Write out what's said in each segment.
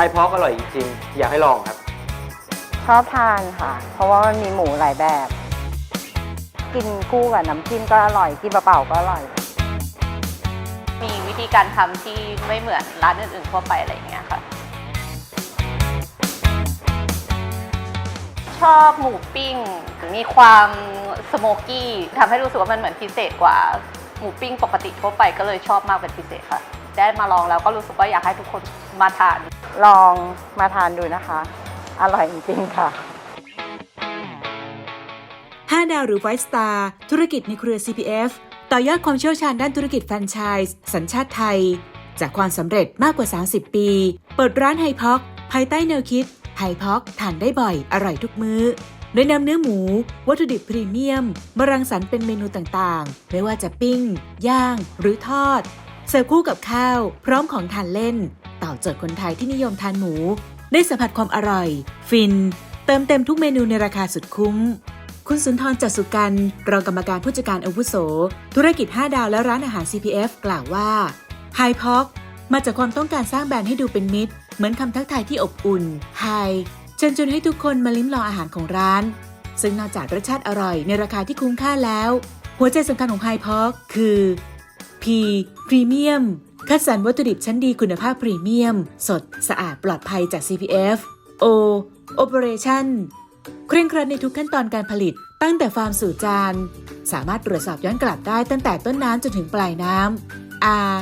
ไฮพอกอร่อยจริงๆอยากให้ลองครับ ชอบทานค่ะ เพราะว่ามันมีหมูหลายแบบ กินคู่กับน้ำจิ้มก็อร่อย กินเปล่าๆก็อร่อย มีวิธีการทำที่ไม่เหมือนร้านอื่นๆทั่วไปอะไรอย่างเงี้ยค่ะ ชอบหมูปิ้ง มีความสโมกกี้ทำให้รู้สึกว่ามันเหมือนพิเศษกว่าหมูปิ้งปกติทั่วไปก็เลยชอบมากเป็นพิเศษค่ะ ได้มาลองแล้วก็รู้สึกว่าอยากให้ทุกคนมาทาน ลองมาทานดูนะคะ อร่อยจริงๆค่ะ5ดาวหรือ White Star ธุรกิจในเครือ CPF ต่อยอดความเชี่ยวชาญด้านธุรกิจแฟรนไชส์สัญชาติไทย จากความสำเร็จมากกว่า 30 ปี เปิดร้านไฮพ็อกภายใต้แนวคิดไฮพ็อกทานได้บ่อย อร่อยทุกมื้อโดยนำเนื้อหมู วัตถุดิบพรีเมียม มารังสรรค์เป็นเมนูต่างๆ ไม่ว่าจะปิ้ง ย่าง หรือทอด เสิร์ฟคู่กับข้าว พร้อมของทานเล่น ตอบโจทย์คนไทยที่นิยมทานหมู ได้สัมผัสความอร่อย ฟิน เติมเต็มทุกเมนูในราคาสุดคุ้ม คุณสุนทรจัดสุกันรองกรรมการผู้จัดการอาวุโส ธุรกิจ 5 ดาวและร้านอาหาร CPF กล่าวว่าไฮพอกมาจากความต้องการสร้างแบรนด์ให้ดูเป็นมิตร เหมือนคำทักทายที่อบอุ่นไฮเชิญชวนให้ทุกคนมาลิ้มลองอาหารของร้าน ซึ่งนอกจากรสชาติอร่อยในราคาที่คุ้มค่าแล้ว หัวใจสำคัญของไฮพอกคือ P พรีเมียม คัดสรรวัตถุดิบชั้นดีคุณภาพพรีเมียม สด สะอาดปลอดภัยจาก CPF O Operation เคร่งครัดในทุกขั้นตอนการผลิต ตั้งแต่ฟาร์มสู่จาน สามารถตรวจสอบย้อนกลับได้ตั้งแต่ต้นน้ำจนถึงปลายน้ำ R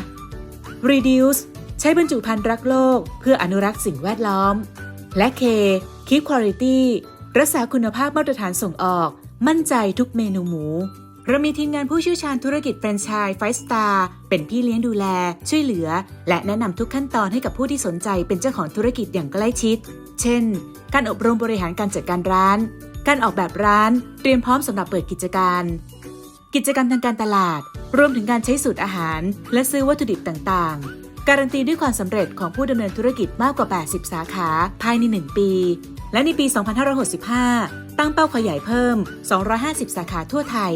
Reduce ใช้บรรจุภัณฑ์รักโลก เพื่ออนุรักษ์สิ่งแวดล้อม และ K Keep Quality รักษาคุณภาพมาตรฐานส่งออก มั่นใจทุกเมนูหมู เรามีทีมงานผู้เชี่ยวชาญธุรกิจแฟรนไชส์ไฟสตาร์เป็นพี่เลี้ยงดูแล ช่วยเหลือ และแนะนำทุกขั้นตอนให้กับผู้ที่สนใจเป็นเจ้าของธุรกิจอย่างใกล้ชิด เช่น การอบรมบริหารการจัดการร้าน การออกแบบร้าน เตรียมพร้อมสำหรับเปิดกิจการ กิจกรรมทางการตลาด รวมถึงการใช้สูตรอาหาร และซื้อวัตถุดิบต่างๆ การันตีด้วยความสำเร็จของผู้ดำเนินธุรกิจมากกว่า 80 สาขา ภายใน 1 ปี และในปี 2565 ตั้งเป้าขยายเพิ่ม 250 สาขาทั่วไทย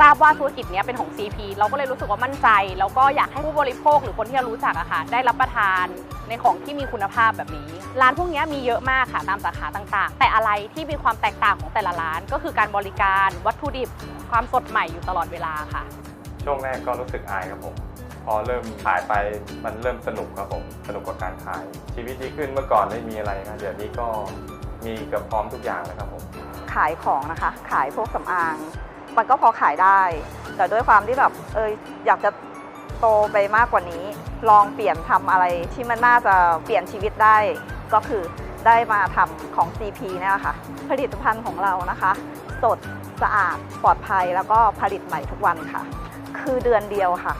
ทราบว่าธุรกิจเนี้ยเป็นของ CP เราก็เลยรู้สึกว่ามั่นใจ แล้วก็อยากให้ผู้บริโภคหรือคนที่เรารู้จักอะค่ะ ได้รับประทานในของที่มีคุณภาพแบบนี้ ร้านพวกเนี้ยมีเยอะมากค่ะตามสาขาต่างๆ แต่อะไรที่มีความแตกต่างของแต่ละร้าน ก็คือการบริการวัตถุดิบ ความสดใหม่อยู่ตลอดเวลาค่ะ ช่วงแรกก็รู้สึกอายครับผมพอเริ่มขายไปมันเริ่มสนุกครับผมสนุกกับการขาย ชีวิตดีขึ้นเมื่อก่อนไม่มีอะไรครับเดี๋ยวนี้ก็มีเกือบพร้อมทุกอย่างแล้วครับผมขายของนะคะ ขายพวกสำอาง มันก็พอขายได้ แต่ด้วยความที่แบบเอออยากจะโตไปมากกว่านี้ ลองเปลี่ยนทำอะไรที่มันน่าจะเปลี่ยนชีวิตได้ ก็คือได้มาทำของ CP เนี่ยแหละค่ะ ผลิตภัณฑ์ของเรานะคะ สดสะอาดปลอดภัยแล้วก็ผลิตใหม่ทุกวันค่ะ คือเดือนเดียวค่ะ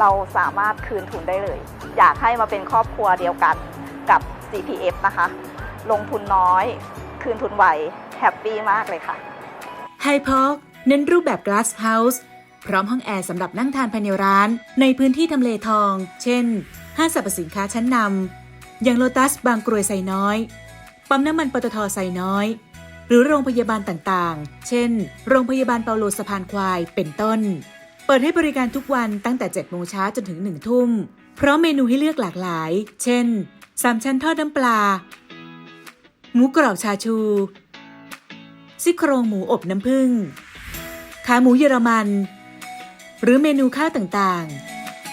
เราสามารถคืนทุนได้เลย อยากให้มาเป็นครอบครัวเดียวกันกับ CPF นะคะ ลงทุนน้อย คืนทุนไวแฮปปี้มากเลยค่ะไฮพอก เน้นรูปแบบ Glass House พร้อมห้องแอร์สำหรับนั่งทานภายในร้าน ในพื้นที่ทำเลทอง เช่น ห้างสรรพสินค้าชั้นนำอย่างโลตัสบางกรวยไซน้อย ปั๊มน้ำมันปตทไซน้อย หรือโรงพยาบาลต่างๆ เช่น โรงพยาบาลเปาโลสะพานควายเป็นต้น เปิดให้บริการทุกวันตั้งแต่7โมงเช้าจนถึง1ทุ่ม เพร้อมเมนูให้เลือกหลากหลาย เช่นสามชั้นทอดน้ำปลา หมูกรอบชาชูซี่โครงหมูอบน้ำผึ้ง ขาหมูเยอรมัน หรือเมนูข้าวต่าง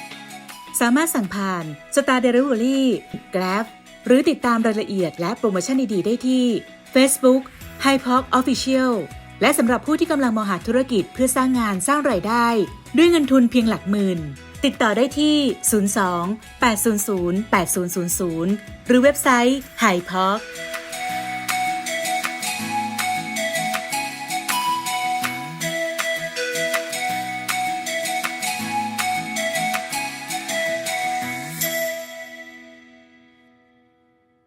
ๆ สามารถสั่งผ่าน Star Delivery Grab หรือติดตามรายละเอียดและโปรโมชั่นดีๆ ได้ที่ Facebook h i p o k Official และสำหรับผู้ที่กำลังมองหาธุรกิจเพื่อสร้างงานสร้างรายได้ ด้วยเงินทุนเพียงหลักหมื่น ติดต่อได้ที่ 02 800 8000 หรือเว็บไซต์ h i p o k